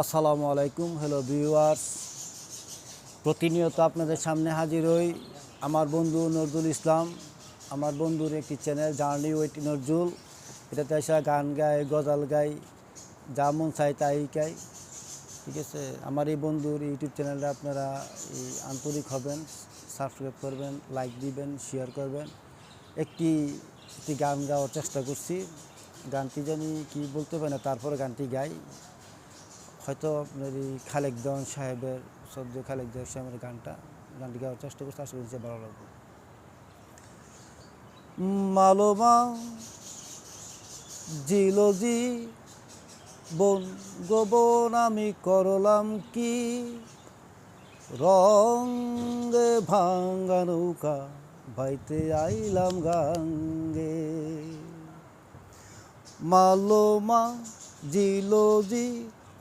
আসসালামু আলাইকুম hello viewers প্রতিনিয়ত আপনাদের সামনে হাজির হই আমার বন্ধু নজরুল ইসলাম। আমার বন্ধুর একটি চ্যানেল জার্নি ওয়েট নজরুল। এটাতে এসে গান গায়, গজাল গাই যা মন চাই তাই গাই ঠিক আছে? আমার এই বন্ধুর ইউটিউব চ্যানেলটা আপনারা এই আন্তরিক হবেন সাবস্ক্রাইব করবেন লাইক দিবেন শেয়ার করবেন। একটি একটি গান গাওয়ার চেষ্টা করছি। গানটি জানি কি বলতে পারি না, তারপরে গানটি গাই। হয়তো আপনার এই খালেক দেওয়ান সাহেবের, সদ্য খালেক দেওয়ান সাহেবের গানটা, গানটি গাওয়ার চেষ্টা করছি, আশা করছি ভালো লাগবে। মালোমা জিলজি, বন গোবন আমি করলাম কি? রঙে ভাঙ্গা নৌকা বাইতে আইলাম গাঙ্গে। মালোমা জিলোজি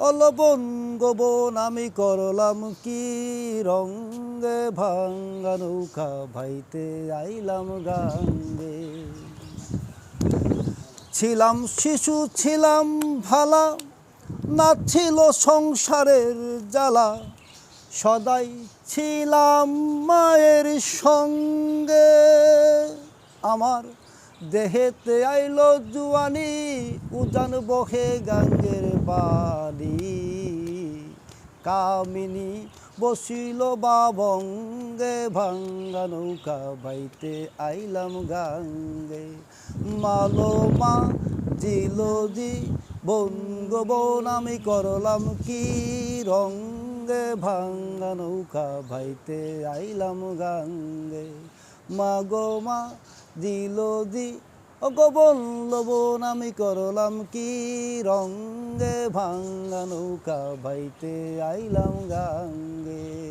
অলবন গোবন আমি করলাম কি রঙ্গে ভাঙ্গা নৌকা ভাইতে আইলাম গাঙ্গে। ছিলাম শিশু, ছিলাম ভালা, না ছিল সংসারের জ্বালা। সদাই ছিলাম মায়ের সঙ্গে। আমার দেহেতে আইল জুয়ানি, উজান বহে গাঙ্গের বাড়ি কামিনী বসিল বাবঙ্গে, ভাঙ্গা নৌকা বাইতে আইলাম গাঙ্গে। মালোমা, জিলোজি বন বন আমি করলাম কি রঙ্গে, ভাঙ্গা নৌকা ভাইতে আইলাম গাঙ্গে। মা গো মা দিল দি ও গোবন লবণ আমি করলাম কি? রঙ্গে ভাঙ্গা নৌকা ভাইতে আইলাম গাঙ্গে।